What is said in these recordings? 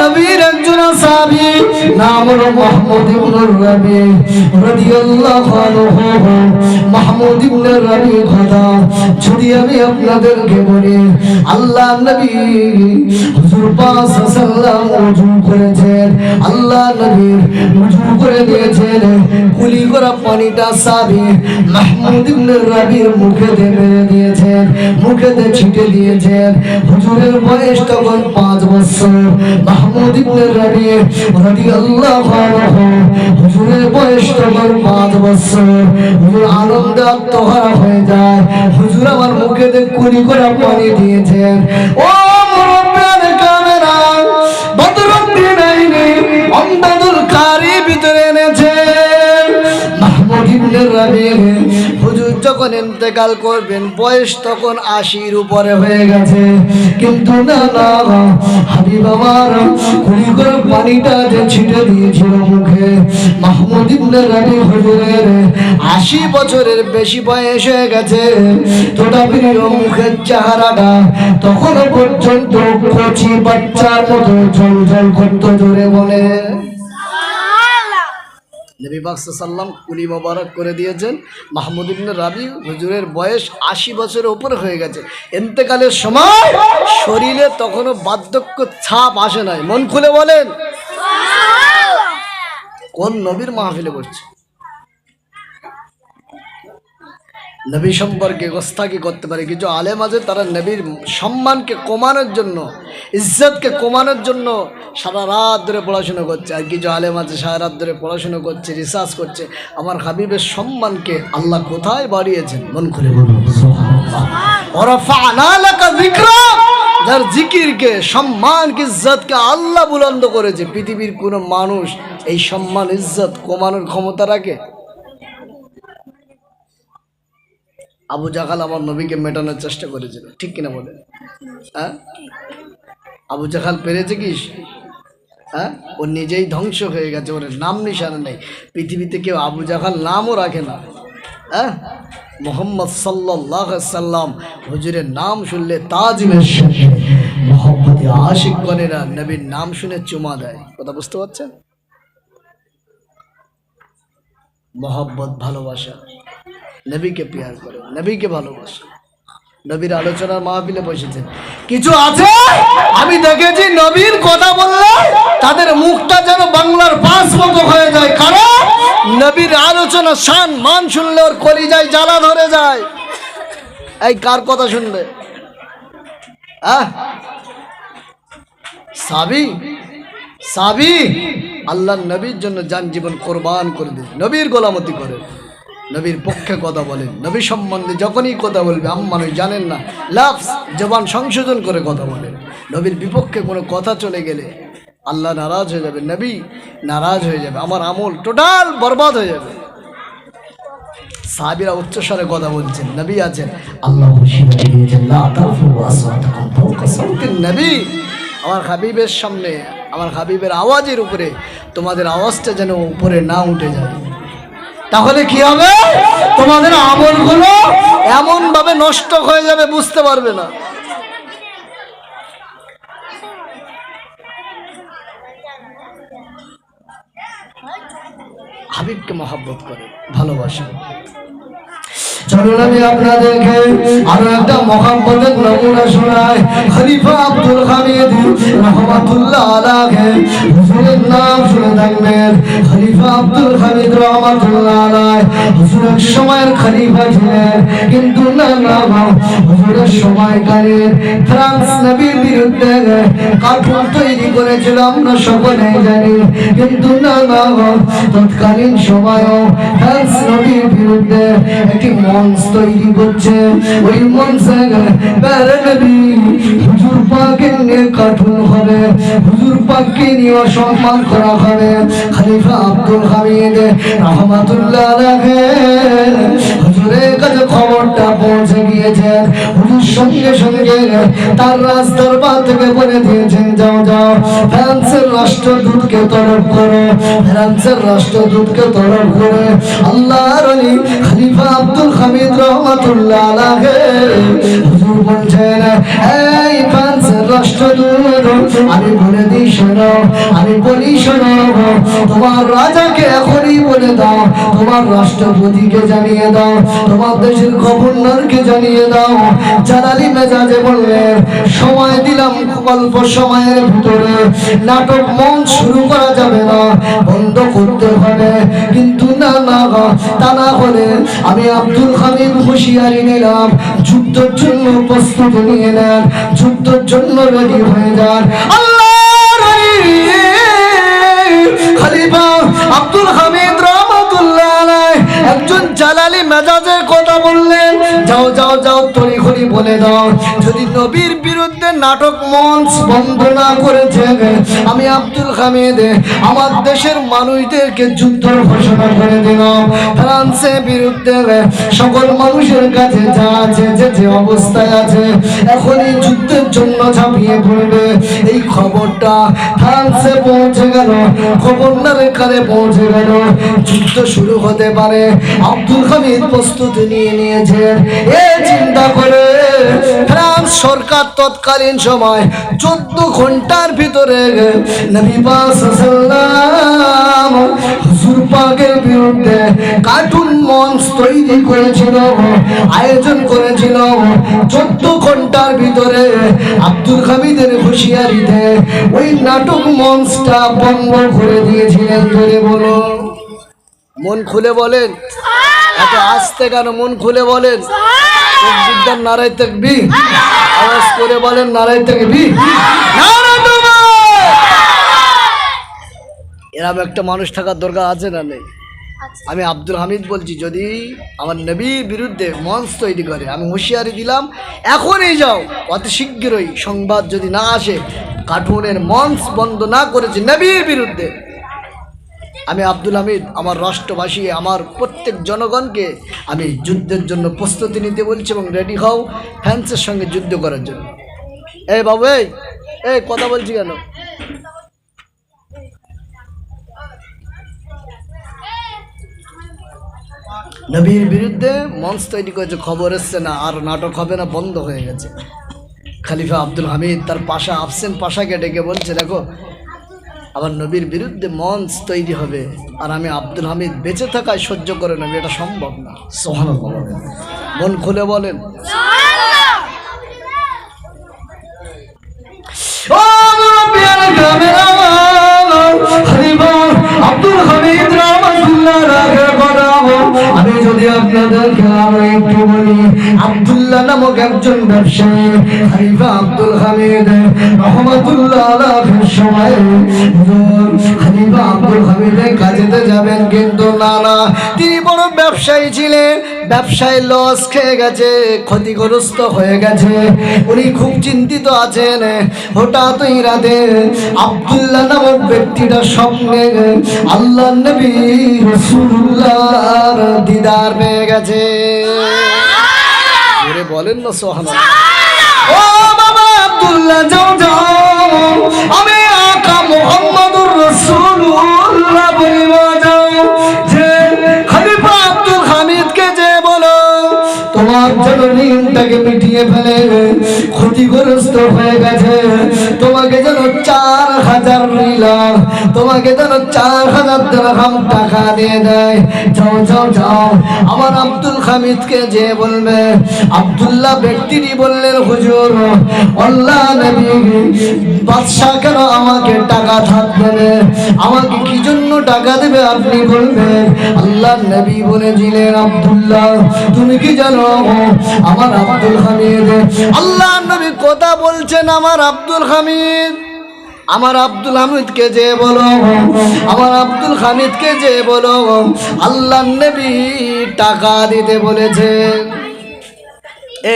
নবীর একজন সাহাবী, নাম হলো মাহমুদ ইবনে রবি রাদিয়াল্লাহু আনহু। মাহমুদ ইবনে রবি কথা যদি আমি আপনাদেরকে বলি, আল্লাহ নবী হুজুর পাক সাল্লাল্লাহু ওযু করেছেন। আল্লাহ নবীর ওযু করে দিয়েছেন। কুলি করা পানিটা সাবি মাহমুদ ইবনে রবির মুখে মেরে দিয়েছেন, মুখে দিয়ে ছিটে দিয়েছেন। হুজুরের বয়স তখন পাঁচ বছর। মাহমুদ ইবনে রবি রাদিয়াল্লাহু আনহু, হুজুরের বয়স তখন পাঁচ বছর। হুজুর আনন্দে আত্মহারা হয়ে যায়। হুজুর আমার মুখে দেখ কুড়ি করে পানি দিয়েছেন। ও মুরব্বিয়ান কামেরা, বদরুদ্দিন আইনি অমদাদুল কারি ভিতরে এনেছেন। হুজুর যখন ইন্তেকাল করবেন, বয়স তখন আশির উপরে হয়ে গেছে। কিন্তু না না হাবিব আমার কুড়ি করে পানিটা যে ছিটে দিয়েছিল মুখে। হুজুরের আশি বছরের বেশি বয়স হয়ে গেছে। তথাপি মুখের চেহারাটা তখনও পর্যন্ত কচি বাচ্চার মতো জল করতো জোরে বলে। নবী বাক্স সাল্লাম কুলি মোবারক করে দিয়েছেন। মাহমুদ ইবনে রাবি হুজুরের বয়স আশি বছরের উপরে হয়ে গেছে। এতেকালের সময় শরীরে তখনও বার্ধক্য ছাপ আসে নাই। মন খুলে বলেন। কোন নবীর মাহফিলে করছে নবী সম্পর্কে গোস্তাকি করতে পারে। কিছু আলেম আছে, তারা নবীর সম্মানকে কমানোর জন্য, ইজ্জতকে কমানোর জন্য সারা রাত ধরে পড়াশুনো করছে। আর কিছু আলেম আছে, সারা রাত ধরে পড়াশুনো করছে রিসার্চ করছে। আমার হাবিবের সম্মানকে আল্লাহ কোথায় বাড়িয়েছেন? মন খুলে যার জিকিরকে, সম্মানকে, ইজ্জতকে আল্লাহ বুলন্দ করেছে। পৃথিবীর কোনো মানুষ এই সম্মান, ইজ্জত কমানোর ক্ষমতা রাখে? আবু জাহাল আমার নবীকে মেটানোর চেষ্টা করেছিল। ঠিক কিনা বলে? হ্যাঁ? আবু জাহাল পেরেছে কি? হ্যাঁ? ও নিজেই ধ্বংস হয়ে গেছে, ওর নাম নিশানা নেই। পৃথিবীতে কেউ আবু জাহাল নামও রাখে না। হ্যাঁ? মোহাম্মদ সাল্লাহ সাল্লাম হুজুরের নাম শুনলে তাজমের মোহাম্মদী আশিক গণেরা নবীর নাম শুনে চুমা দেয়। কথা বুঝতে পারছেন? মহব্বত, ভালোবাসা। নবীকে পেয়ার করে, নবীকে ভালোবাসে। নবীর আলোচনার মাহফিলে বসেছেন। কিছু আছে? আমি দেখেছি নবীর কথা বললে তাদের মুখটা যেন বাংলার পাঁচ মতো হয়ে যায়। কারণ নবীর আলোচনা শান, মান শুনলে ওর কলিজায় জ্বালা ধরে যায়। এই কার কথা শুনবে? সাবি সাবি! আল্লাহ নবীর জন্য যান জীবন কোরবান করে দিন নবীর গোলামতি করেন নবীর পক্ষে কথা বলেন, নবী সম্বন্ধে যখনই কথা বলবে আম মানুষ জানেন না, লাফস, জবান সংশোধন করে কথা বলেন। নবীর বিপক্ষে কোনো কথা চলে গেলে আল্লাহ নারাজ হয়ে যাবে, নবী নারাজ হয়ে যাবে, আমার আমল টোটাল বরবাদ হয়ে যাবে। সাহাবিরা উচ্চস্বরে কথা বলছেন, নবী আছেন, আল্লাহ নবী, আমার হাবিবের সামনে, আমার হাবিবের আওয়াজের উপরে তোমাদের আওয়াজটা যেন উপরে না উঠে যায়। তাহলে কি হবে? তোমাদের আমলগুলো এমন ভাবে নষ্ট হয়ে যাবে, বুঝতে পারবে না। হাবিবকে মহাব্বত করে, ভালোবাসে। চলুন আমি আপনাদেরকে আরও একটা মহাব্বতের নমুনা শোনাই। খলিফা আব্দুল হামিদ রহমাতুল্লাহ আলাহে হুজুরের নাম থাকবেন। খলিফা আব্দুল হামিদ রহমাতুল্লাহ আলাই হুজুর সময়ের খলিফা ছিলেন, কিন্তু না না হুজুরের ফ্রান্স নবীর বিরুদ্ধে তৈরি করেছিল, আমরা সকলেই জানি। কিন্তু না না তৎকালীন সময়ও ফ্রান্স নবীর বিরুদ্ধে একটি মঞ্চ তৈরি করছে। ওই মঞ্চে প্যারে নবী, হুজুর পাকে নিয়ে হবে। হুজুর পাককে নিয়ে সম্মান করা হবে খলিফা আব্দুল হামিদ, রহমাতুল্লাহ আলাইহি হুজুরের কাছে খবরটা পৌঁছে গিয়েছে। হুজুর সঙ্গে সঙ্গে তার রাজ দরবার থেকে বলে দিয়েছেন, যাও যাও, ফ্রান্সের রাষ্ট্রদূতকে তরফ করো। ফ্রান্সের রাষ্ট্রদূতকে তরফ করে আল্লাহর আলী খলিফা আব্দুল হামিদ, রহমাতুল্লাহ আলাইহি হুজুর বলছেন, এই ফ্রান্সের রাষ্ট্রদূত আমি বলে দিই শোনো, আমি বলি শোনো, তোমার রাজাকে এখনই বলে দাও, তোমার রাষ্ট্রপতিকে জানিয়ে দাও, তোমার দেশের গভর্নরকে জানিয়ে দাও। জালালি মেজাজে বললেন সময় দিলাম অল্প সময়ের ভিতরে, নাটক মন শুরু করা যাবে না, বন্ধ করতে হবে। কিন্তু না না তা না হলে আমি আব্দুল হামিদ হুঁশিয়ারি নিলাম, যুদ্ধের জন্য প্রস্তুতি নিয়ে নেন, যুদ্ধের জন্য রেডি হয়ে যান। আল্লাহ খলিফা আব্দুল হামিদ রহমতুল্লাহ একজন জালালি মেজাজের কথা বললেন, যাও যাও যাও তরি খড়ি বলে দাও। যদি নবীর বিরুদ্ধে নাটক মঞ্চ বন্ধ না করেছে আমি আব্দুল হামিদ, আমার দেশের মানুষদেরকে যুদ্ধ ঘোষণা করে দিলাম। ফ্রান্সের বিরুদ্ধে সকল মানুষের কাছে যা আছে, যে যে অবস্থায় আছে, এখনই যুদ্ধের জন্য ঝাঁপিয়ে পড়বে। এই খবরটা ফ্রান্সে পৌঁছে গেল গভর্নরের কানে পৌঁছে গেল। যুদ্ধ শুরু হতে পারে আব্দুল হামিদ প্রস্তুতি নিয়ে নিয়েছেন এ চিন্তা করে ফ্রান্স সরকার তৎকালীন সময় চোদ্দ ঘণ্টার ভিতরে নবী বিরুদ্ধে কার্টুন মঞ্চ তৈরি করেছিল, আয়োজন করেছিল। চোদ্দ ঘণ্টার ভিতরে আব্দুল হামিদের হুঁশিয়ারিতে ওই নাটক মঞ্চটা বন্ধ করে দিয়েছিলেন ধরে বলো মন খুলে বলেন। এত আসতে কেন মন খুলে বলেন? বিদ্যার নারায় থাকবি আওয়াজ করে বলেন নারায় থাকবি এরকম একটা মানুষ থাকার দরকার আছে না নেই? আমি আব্দুল হামিদ বলছি যদি আমার নবীর বিরুদ্ধে মঞ্চ তৈরি করে আমি হুঁশিয়ারি দিলাম এখনই যাও। অতি শীঘ্রই সংবাদ যদি না আসে কার্টুনের মঞ্চ বন্ধ না করেছে নবীর বিরুদ্ধে। আমি আব্দুল হামিদ, আমার রাষ্ট্রবাসী আমার প্রত্যেক জনগণকে আমি যুদ্ধের জন্য প্রস্তুতি নিতে বলছি এবং রেডি হও ফ্রান্সের সঙ্গে যুদ্ধ করার জন্য। এই বাবু, এই এই, কথা বলছি কেন? নবীর বিরুদ্ধে মঞ্চ তৈরি করেছে, খবর এসছে না, আর নাটক হবে না, বন্ধ হয়ে গেছে। খালিফা আব্দুল হামিদ তার পাশা আফসেন পাশাকে ডেকে বলছে, দেখো আবার নবীর বিরুদ্ধে মঞ্চ তৈরি হবে। আর আমি আব্দুল হামিদ বেঁচে থাকায় সহ্য করে নেবে, এটা সম্ভব না। মন খুলে বলেন। তিনি বড় ব্যবসায়ী ছিলেন, ব্যবসায় লস খেয়ে গেছে, ক্ষতিগ্রস্ত হয়ে গেছে। উনি খুব চিন্তিত আছেন হঠাৎ ওই রাতে আব্দুল্লাহ নামক ব্যক্তিটা স্বপ্নে আল্লাহ নবী রসুল্লাহর দিদার পেয়ে গেছে। জোরে বলেন না সোহানা। ও বাবা আব্দুল্লাহ যাও যাও। আমি আকা মোহাম্মদুর রসুল্লাহ বলিব যাও যে খলিফা আব্দুল হামিদকে যে বলো তোমার জন্য ঋণটাকে মিটিয়ে ফেলে ক্ষতিগ্রস্ত হয়ে গেছে। তোমাকে যেন চার হাজার রিলাম তোমাকে যেন চার হাজার দিরহাম টাকা দিয়ে দেয়। যাও যাও যাও। আমার আব্দুল হামিদকে যে বলবে, আব্দুল্লাহ ব্যক্তিটি বললেন, হুজুর, আল্লাহ নবী, বাদশাহ কেন আমাকে টাকা ধার দেবে? আমাকে কি জন্য টাকা দেবে আপনি বলবেন আল্লাহ নবী বলে বলেছিলেন আব্দুল্লাহ, তুমি কি জানো, আমার আব্দুল হামিদ? আল্লাহ নবী কথা বলছেন আমার আব্দুল হামিদ। আমার আব্দুল হামিদকে যে বলো, আমার আব্দুল হামিদকে যে বলো আল্লাহ নবী টাকা দিতে বলেছে।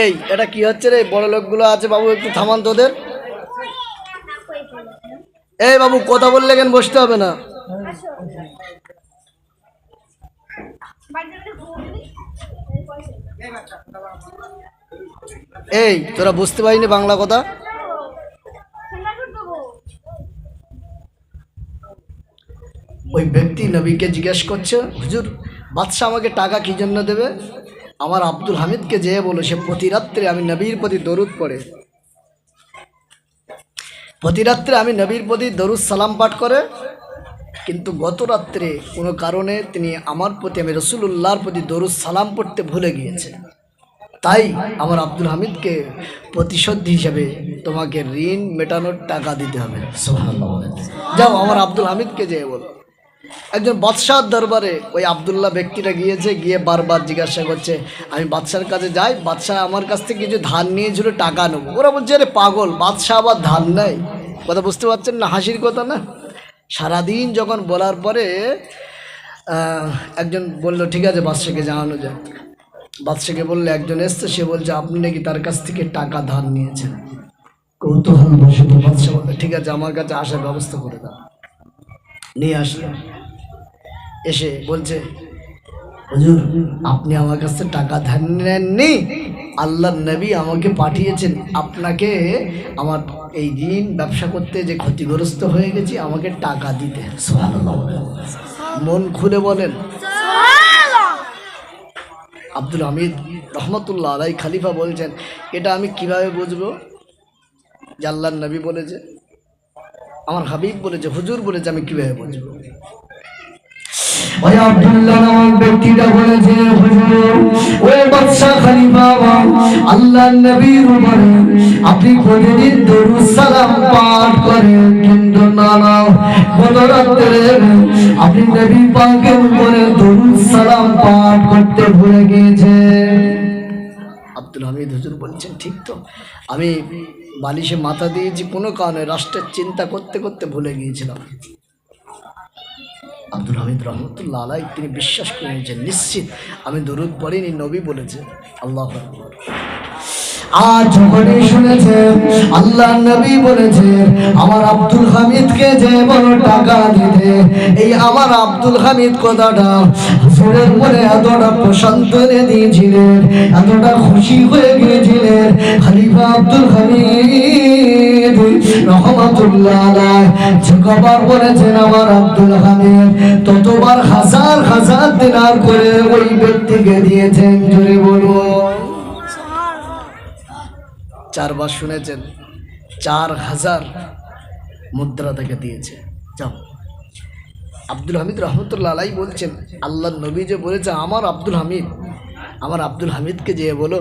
এই, এটা কি হচ্ছে রে? বড় লোকগুলো আছে বাবু, একটু থামান তোদের। এই বাবু, কথা বললে কেন বসতে হবে না? এই, তোরা বুঝতে পারিনি বাংলা কথা? ওই ব্যক্তি নবীকে জিজ্ঞেস করছে, হুজুর, বাদশাহ আমাকে টাকা কি জন্য দেবে? আমার আব্দুল হামিদকে যে বলো, সে প্রতি রাত্রে আমি নবীর প্রতি দরুদ পড়ে। প্রতি রাত্রে আমি নবীর প্রতি দরুদ সালাম পাঠ করে, কিন্তু গত রাত্রে কোনো কারণে তিনি আমার প্রতি, আমি রসুল্লাহর প্রতি দরুদ সালাম পড়তে ভুলে গিয়েছে তাই আমার আব্দুল হামিদকে প্রতিশোধ হিসেবে তোমাকে ঋণ মেটানোর টাকা দিতে হবে। যাও, আমার আব্দুল হামিদকে যেয়ে বলো। একজন বাদশাহ দরবারে ওই আবদুল্লাহ ব্যক্তিটা গিয়েছে, গিয়ে বারবার জিজ্ঞাসা করছে, আমি বাদশার কাছে যাই? বাদশাহ আমার কাছ থেকে কিছু ধান নিয়েছিল, টাকা নেব। ওরা বলছে, আরে পাগল, বাদশাহ আবার ধান নেয়? কথা বুঝতে পারছেন না? হাসির কথা না? সারাদিন যখন বলার পরে একজন বলল, ঠিক আছে বাদশাকে জানানো যায় বাদশাকে বললে, একজন এসছে, সে বলছে, আপনি নাকি তার কাছ থেকে টাকা ধার নিয়েছেন? কৌতূহল বসে বাদশা বলবে ঠিক আছে, আমার কাছে আসার ব্যবস্থা করে দাও। নিয়ে আসলো। এসে বলছে হুজুর আপনি আমার কাছ টাকা ধার নেননি? আল্লাহ নবী আমাকে পাঠিয়েছেন। আপনাকে আমার এই দিন ব্যবসা করতে যে ক্ষতিগ্রস্ত হয়ে গেছি আমাকে টাকা দিতে। মন খুলে বলেন। আব্দুল হামিদ রহমতুল্লাহ আলাই খালিফা বলছেন এটা আমি কীভাবে বুঝব? যে আল্লাহ নবী বলেছে আমার হাবিব বলেছে হুজুর বলেছে আমি কীভাবে বুঝব? ওই আব্দুল্লাহ নামক ব্যক্তিটা বলেছে হুজুর, ওই বাদশা খলিফা আল্লাহ নবীর উপরে আপনি প্রতিদিন দরুদ সালাম পাঠ করেন। কিন্তু না না, গত রাত্রে আপনি নবী পাকের উপরে দরুদ সালাম পাঠ করতে ভুলে গিয়েছেন। আব্দুল হামিদ হুজুর বলছেন, ঠিক তো, আমি বালিশে মাথা দিয়েছি, কোনো কারণে রাষ্ট্রের চিন্তা করতে করতে ভুলে গিয়েছিলাম। আব্দুল হামিদ রহমতুল্লাহ আলাই তিনি বিশ্বাস করে নিশ্চিত আমি দরুদ পড়িনি, নবী বলেছে, আল্লাহ আল্লাহ নবী আমার আব্দুল হামিদকে যে বড় টাকা দিতে এই আমার আব্দুল হামিদ কথাটা হুজুরের মনে এতটা প্রশান্ত দিয়েছিলেন, এতটা খুশি হয়ে গিয়েছিলেন, খলিফা আব্দুল হামিদ। আমার আব্দুল হামিদ হাজার হাজার দিনার করে ওই ব্যক্তিকে দিয়েছেন চারবার শুনেছেন, চার হাজার মুদ্রা তাকে দিয়েছে। যাও। আব্দুল হামিদ রহমতুল্লাহ আলাই বলছেন আল্লাহ নবী যে বলেছে, আমার আব্দুল হামিদ, আমার আব্দুল হামিদকে যেয়ে বলো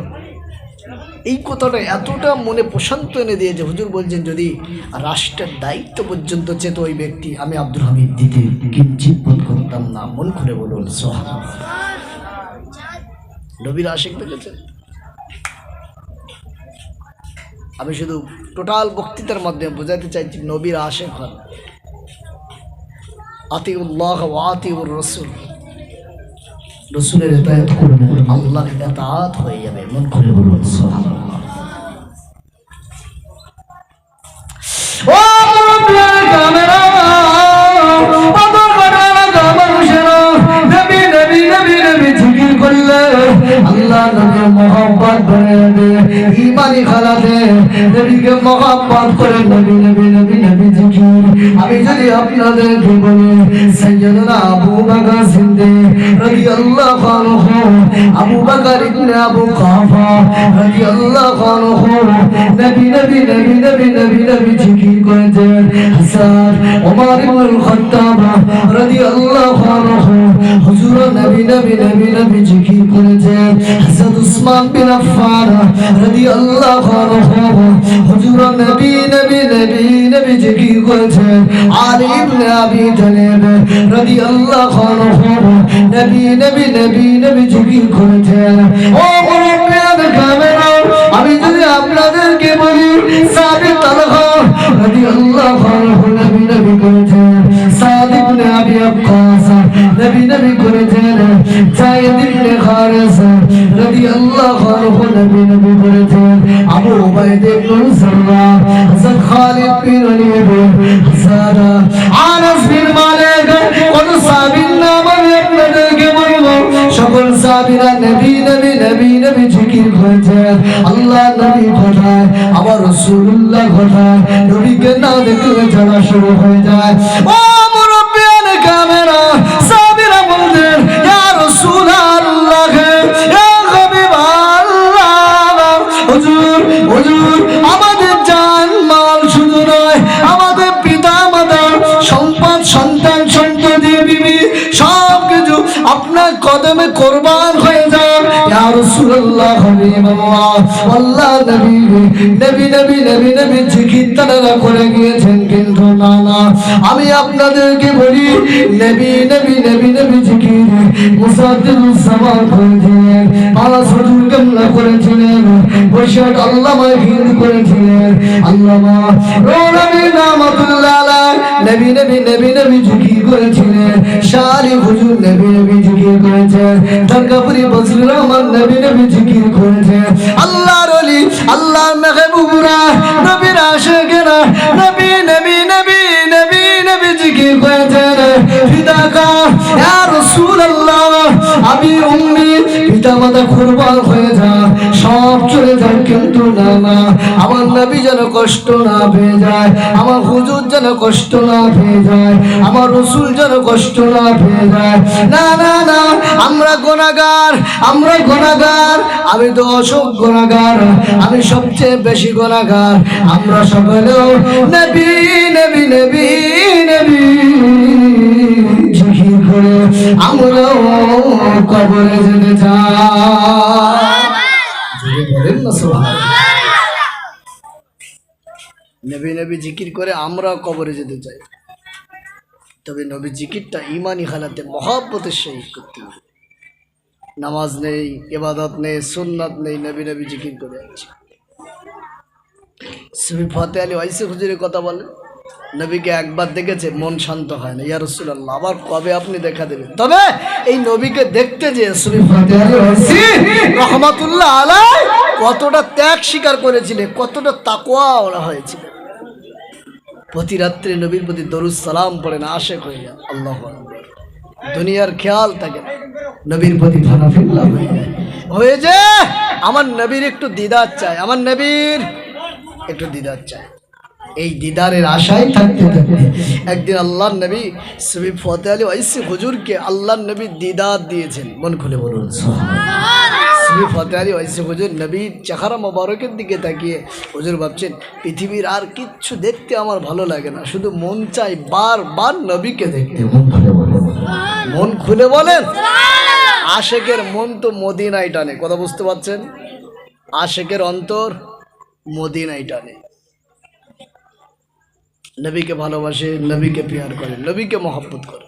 এই কথাটা এতটা মনে প্রশান্ত এনে দিয়েছে। হুজুর বলছেন, যদি রাষ্ট্রের দায়িত্ব পর্যন্ত চেত ওই ব্যক্তি, আমি আব্দুল হামিদ দিতে কিঞ্চিত বোধ করতাম না। মন খুলে বলুন সোহা নবীর দেখেছেন? আমি শুধু টোটাল বক্তৃতার মাধ্যমে বোঝাতে চাইছি, নবীর আশেক হন। আতিউল্লাহ আতিউর রসুল। রসুলের এতায়াত করবেন আল্লাহর এতায়াত হয়ে যাবে, মন করে বলুন আল্লাহ মোহাম্মত করে নবী নবী আমি জীবনে সৈয়দনা আবু বকর সিদ্দিক রাদিয়াল্লাহু আনহু, আবু বকর ইবনে আবু কাফা রাদিয়াল্লাহু আনহু, নবী নবী নবী নবী নবী নবী জিকির করেছেন। হাসান, ওমর ইবনে খাত্তাব রাদিয়াল্লাহু আনহু হুজুর নবী নবী আমি যদি আপনাদেরকে বলি সাবিত তালহা নবী নবী করেছেন সাদ ইবনে আবি আক্কাস নবী নবী করেছেন ইবনে খারিস রাদিয়াল্লাহু আনহু নবী নবী করেছেন। আবু উবাইদ ইবনে সাররা, হযরত খালিদ বিন ওলীদ হাসান আনাস বিন মালিক, কোন সাহাবীর নাম আপনাদেরকে বলব। সকল সাহাবীরা নবী নবী নবী নবী জিকির করেছেন। আল্লাহ নবী কোথায় আমার রাসূলুল্লাহ কোথায় নবীকে না দেখলে জানা শুরু হয়ে যায়। ও মুরব্বিয়ান কামেরা কদমে কোরবান হয়ে যাও। রাসূলুল্লাহ হাবিবাল্লাহ। আমি আপনাদেরকে বলি করেছিলেন বৈশাখ করেছিলেন। করেছিলেন। হুজুর নবী নবী করেছেন। নবী নবী জিকির করেছে। আল্লাহর অলি আল্লাহর মেহবুবরা, নবীর আশিকেরা নবী নবী নবী নবী নবী জিকির করেছেন ফিদাকা, ইয়া রাসূলুল্লাহ আমি উম্মি, পিতা মাতা কুরবান হয়ে যা, সব চলে যায় কিন্তু না না আমার নবী যেন কষ্ট না পেয়ে যায়, আমার হুজুর যেন কষ্ট না পেয়ে যায়, আমার রসুল যেন কষ্ট না পেয়ে যায়। না না না, আমরা গোনাগার আমরা গোনাগার, আমি তো অসুখ গোনাগার, আমি সবচেয়ে বেশি গোনাগার। আমরা সকলেও নবী নবী নবী নবী আমরাও কবরে যেতে চাই যদি বলেন না নবী নবী জিকির করে আমরা কবরে যেতে চাই। তবে নবী জিকিরটা ইমানি হালাতে মহাব্বতের সহিত করতে হবে। নামাজ নেই এবাদত নেই সুন্নাত নেই নবী নবী জিকির করে আছে সুবি ফতে আলী ওয়াইসে হুজুরের কথা বলে নবীকে একবার দেখেছে, মন শান্ত হয় না। ইয়া রাসূলুল্লাহ, আবার কবে আপনি দেখা দেবেন? তবে এই নবীকে দেখতে যে রহমাতুল্লাহ আলাই কতটা ত্যাগ স্বীকার করেছিলেন, কতটা তাকওয়া ওরা হয়েছিল। প্রতি রাত্রে নবীর প্রতি দরুদ সালাম পড়েন, আশেক হয়ে যান, আল্লাহ দুনিয়ার খেয়াল থাকে নবীর প্রতি ফানাফিল্লাহ হয়ে যায়। হয়ে যে আমার নবীর একটু দিদার চাই, আমার নবীর একটু দিদার চাই। এই দিদারের আশায় থাকতে থাকতে একদিন আল্লাহ নবী সবি ফতে আলী ওয়াইসি হুজুরকে আল্লাহ নবী দিদার দিয়েছেন। মন খুলে বলুন শ্রী ফতে আলী ওয়াইসি হুজুর নবীর চেহারা মোবারকের দিকে তাকিয়ে হুজুর ভাবছেন পৃথিবীর আর কিচ্ছু দেখতে আমার ভালো লাগে না শুধু মন চাই বারবার নবীকে দেখতে। মন খুলে বলেন। মন খুলে বলেন? আশেকের মন তো মদিনায় টানে কথা বুঝতে পারছেন? আশেকের অন্তর মদিনায় টানে। নবীকে ভালোবাসে, নবীকে পেয়ার করে, নবীকে মহব্বত করে।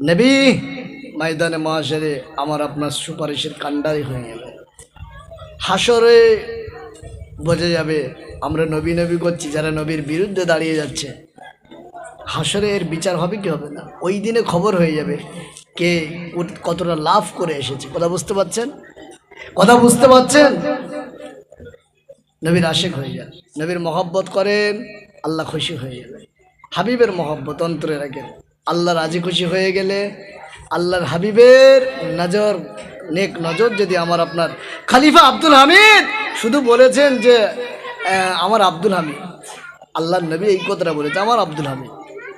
নবী, ময়দানে মহাশারে আমার আপনার সুপারিশের কাণ্ডারি হয়ে যাবে হাসরে বোঝা যাবে, আমরা নবী নবী করছি, যারা নবীর বিরুদ্ধে দাঁড়িয়ে যাচ্ছে। হাসরে এর বিচার হবে কি হবে না? ওই দিনে খবর হয়ে যাবে কে কতটা লাভ করে এসেছে। কথা বুঝতে পারছেন? কথা বুঝতে পারছেন? নবীর আশেক হয়ে যান। নবীর মহব্বত করেন আল্লাহ খুশি হয়ে যাবে হাবিবের মহব্বত অন্তরে রাখেন আল্লাহ রাজি খুশি হয়ে গেলে আল্লাহর হাবিবের নজর, নেক নজর যদি আমার আপনার খালিফা আব্দুল হামিদ শুধু বলেছেন যে আমার আব্দুল হামিদ। আল্লাহর নবী এই কথাটা বলেছে, আমার আব্দুল হামিদ।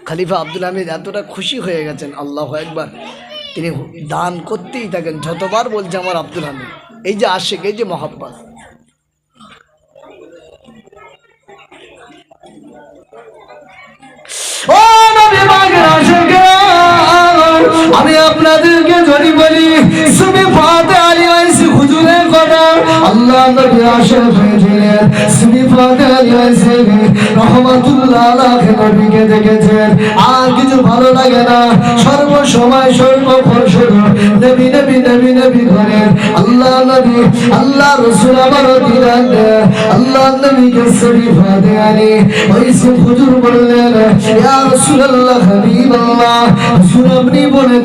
খালিফা আব্দুল হামিদ এতটা খুশি হয়ে গেছেন, আল্লাহ একবার তিনি দান করতেই থাকেন, যতবার বলছে আমার আব্দুল হামিদ। এই যে আশেক, এই যে মহাব্বাত। আমি আপনাদেরকে যদি বলি ইয়া আপনি বলে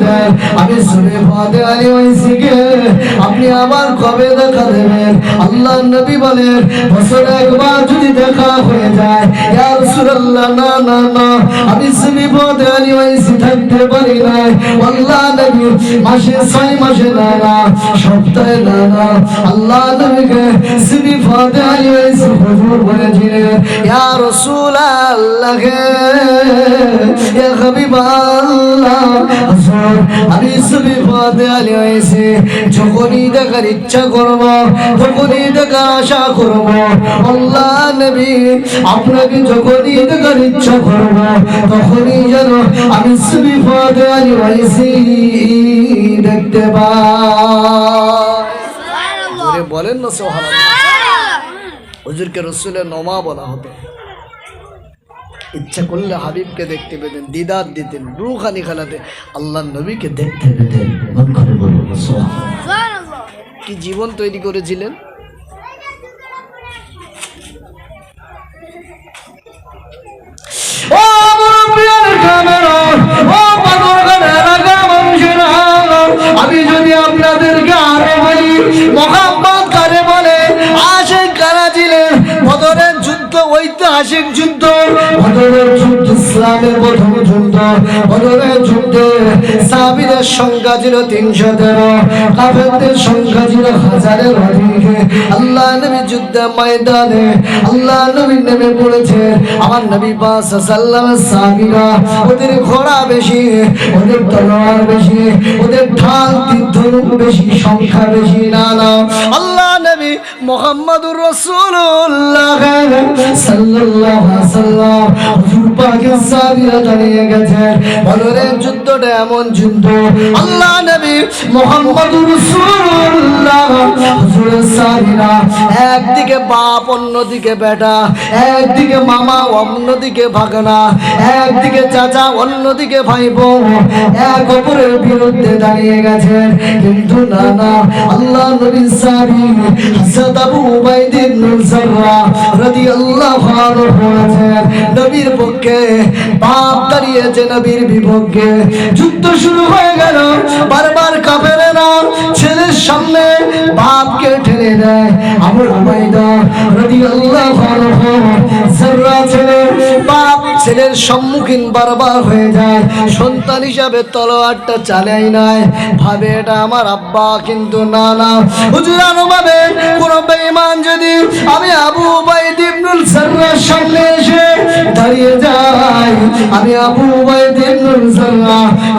আপনি আমার কবে দেখা দেবেন আল্লাহ নবী বলেন, বছরে একবার যদি দেখা হয়ে যায়, ইয়া রাসূলুল্লাহ, না না না, আমি ফাতে আলী ওয়াইসি থাকতে পারি না আল্লাহ নবী মাসে ছয় মাসে না না, সপ্তাহে না না, আল্লাহ নবীকে ফাতে আলী ওয়াইসি হুজুর বলেছিলেন ইয়া রাসূলুল্লাহ ইয়া হাবিবাল্লাহ, হুজুর, আমি ফাতে আলী হয়েছে যখনই দেখার ইচ্ছা করব, তখনই দেখার আশা করব আল্লাহ নবী আপনাকে যখনই দেখার ইচ্ছা করব তখনই যেন আমি সুবিপদে আলী দেখতে পাই বলেন না সোহান হুজুরকে রসুলের নমা বলা হতো। ইচ্ছা করলে হাবিবকে দেখতে পেতেন দিদার দিতেন রুখানি খেলাতে। আল্লাহ নবীকে দেখতে পেতেন। কি জীবন তৈরি করেছিলেন? আপনাদেরকে আরও বলি মোহাম্মদ কারে বলে আশেখ কারা ছিলেন? বদরের যুদ্ধ ঐতিহাসিক যুদ্ধ। বদরের ইসলামের প্রথম যুদ্ধ বদরের যুদ্ধে সাবিরের সংখ্যা ছিল তিনশো তেরো, কাফেরদের সংখ্যা ছিল হাজারের অধিক। আল্লাহ নবী যুদ্ধের ময়দানে, আল্লাহ নবী নেমে পড়েছে। আমার নবী পাস সাল্লামের সাবিরা ওদের ঘোড়া বেশি, ওদের তলোয়ার বেশি, ওদের ঢাল তীর্থ বেশি, সংখ্যা বেশি, না না। আল্লাহ নবী মোহাম্মদুর রসুল্লাহ সাল্লাল্লাহু আলাইহি সাল্লাম হুজুর পাকের নবী একদিকে বাপ অন্যদিকে বেটা, একদিকে মামা অন্যদিকে ভাগনা, একদিকে চাচা অন্যদিকে ভাই বোন এক অপরের বিরুদ্ধে দাঁড়িয়ে গেছেন কিন্তু না না, আল্লাহ নবীর সাবি হযরত আবু উবাইদ ইবনে সাররা রাদিয়াল্লাহু নবীর পক্ষে বাপ দাঁড়িয়েছে নবীর বিপক্ষে। যুদ্ধ শুরু হয়ে গেল। বারবার কাফেরেরা ছেলের সামনে বাপকে ঠেলে দেয়। রাদিয়াল্লাহু আনহু ছেলে, বাপ ছেলের সম্মুখীন বারবার হয়ে যায়। সন্তান হিসাবে তলোয়ারটা চালাই নাই ভাবে, এটা আমার আব্বা, কিন্তু না না। হুজুর ভাবে যদি আমি আবু উবাইদ ইবনুল সাররার সামনে এসে দাঁড়িয়ে সাররা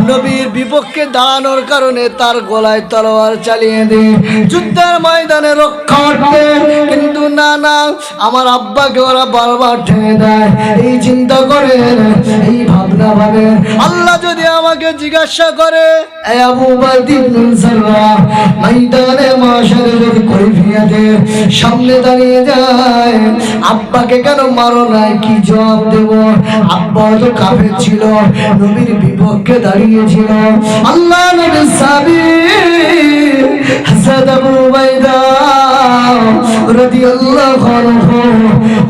নবীর বিপক্ষে দাঁড়ানোর কারণে তার গলায় তলোয়ার চালিয়ে দিই। যুদ্ধের ময়দানে রক্ষা করতে। কিন্তু না না, আমার আব্বাকে ওরা বারবার ঠেলে দেয়। এই চিন্তা করে, এই ভাবনা ভাবে আল্লাহ যদি আমাকে জিজ্ঞাসা করে আবু সামনে দাঁড়িয়ে যায়। আব্বাকে কেন মারো নাই? কি জবাব দেব? তো কাফের ছিল, নবীর বিপক্ষে দাঁড়িয়েছিল আল্লাহ নবীর সাবি হাসাদ আবু উবাইদা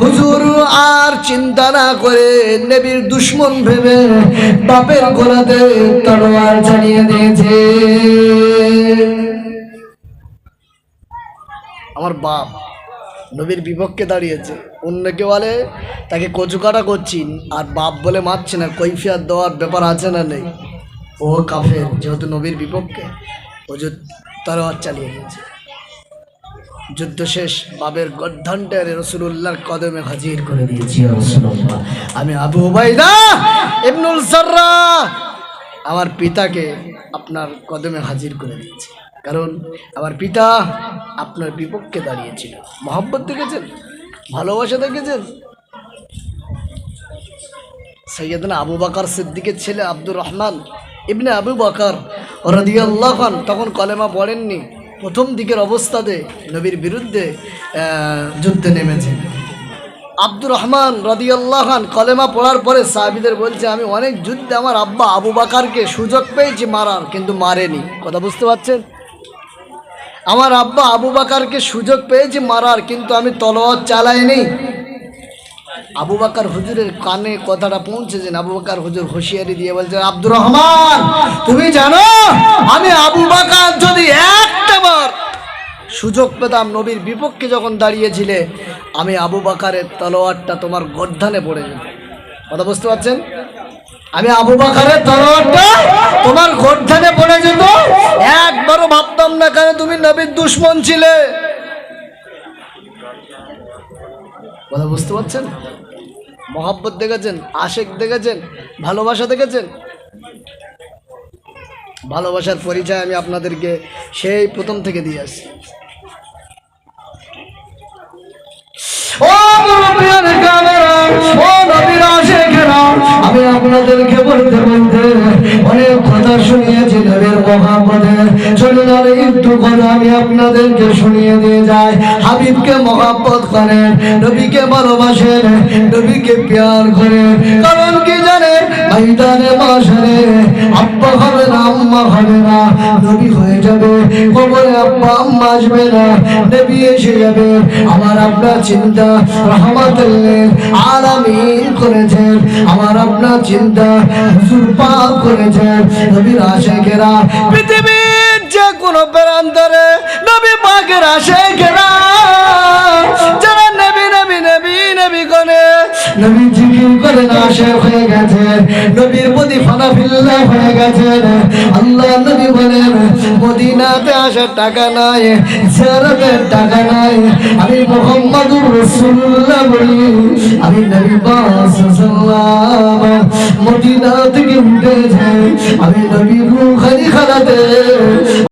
হুজুর আর চিন্তা না করে নবীর দুশ্মন ভেবে বাপের গোলাতে তলোয়ার চালিয়ে দিয়েছে। আমার বাপ নবীর বিপক্ষে দাঁড়িয়েছে। অন্য কেউ বলে তাকে কচুকাটা করছি, আর বাপ বলে মারছে না, কৈফিয়াত দেওয়ার ব্যাপার আছে না নেই। ও কাফের, যেহেতু নবীর বিপক্ষে, ও তরোয়ার চালিয়ে গেছে যুদ্ধ শেষ বাবের গদ্ধানটারে রসুল্লাহর কদমে হাজির করে দিয়েছি আমি আবু উবাইদা ইবনুল সাররা, আমার পিতাকে আপনার কদমে হাজির করে দিয়েছি। কারণ আমার পিতা আপনার বিপক্ষে দাঁড়িয়েছিল। মহব্বত দেখেছেন? ভালোবাসা দেখেছেন? সৈয়দনা আবু বাকার সিদ্দিকের ছেলে আব্দুর রহমান ইবনে আবু বাকার রদিয়াল্লাহ খান তখন কলেমা পড়েননি। প্রথম দিকের অবস্থাতে নবীর বিরুদ্ধে যুদ্ধে নেমেছে। আব্দুর রহমান রদিয়াল্লাহ খান কলেমা পড়ার পরে সাহাবিদের বলছে, আমি অনেক যুদ্ধে আমার আব্বা আবু বাকারকে সুযোগ পেয়েছি মারার, কিন্তু মারেনি। কথা বুঝতে পারছেন? আমার আব্বা আবু বাকারকে সুযোগ পেয়েছি মারার, কিন্তু আমি তলোয়ার চালাইনি। আবু বাকার হুজুরের কানে কথাটা পৌঁছেছেন আবু বাকার হুজুর হুঁশিয়ারি দিয়ে বলছেন আব্দুর রহমান, তুমি জানো, আমি আবু বাকার যদি একটা বার সুযোগ পেতাম নবীর বিপক্ষে যখন দাঁড়িয়েছিলে, আমি আবু বাকারের তলোয়ারটা তোমার গর্ধানে পড়ে যেত। কথা বুঝতে পারছেন? আমি আবু বাকারের তলোয়ারটা তোমার গর্ধানে পড়ে যেত। একবারও ভাবতাম না কেন তুমি নবীর দুশ্মন ছিলে। কথা বুঝতে পারছেন? মহাব্বত দেখেছেন? আশেক দেখেছেন? ভালোবাসা দেখেছেন? ভালোবাসার পরিচয় আমি আপনাদেরকে সেই প্রথম থেকে দিয়ে আসছি। ও আমি আপনাদেরকে বলতে বলতে অনেক কথা শুনিয়েছি দেবের মহাপদে। চলুন আর একটু কথা আমি আপনাদেরকে শুনিয়ে দিয়ে যাই। হাবিবকে মহাপদ করেন রবিকে ভালোবাসেন রবিকে প্যার করেন কারণ কি জানে? মাইদানে মাসারে আব্বা হবে না, আম্মা হবে না। রবি হয়ে যাবে, কবরে আব্বা, আম্মা আসবে না। দেবী এসে যাবে। আমার আপনার চিন্তা রহমাতুল্লিল আলামিন করেছেন। আমার আপনার চিন্তা হুজুর পাক করেছেন। নবীর আশেকেরা পৃথিবীর যে কোনো প্রান্তরে নবী পাকের আশেকেরা যারা নবী নবী নবী নবী করে নবী জিকির করে না, শেখ হয়ে গেছেন নবীর প্রতি ফানাফিল্লা হয়ে গেছেন আল্লাহ নবী বলেন, মদিনাতে আসার টাকা নাই, জিয়ারতের টাকা নাই। আমি মোহাম্মদুর রাসূলুল্লাহ বলি, আমি নবী সাল্লাল্লাহু মদিনা থেকে উঠে যাই। আমি নবী রুহানি খানাতে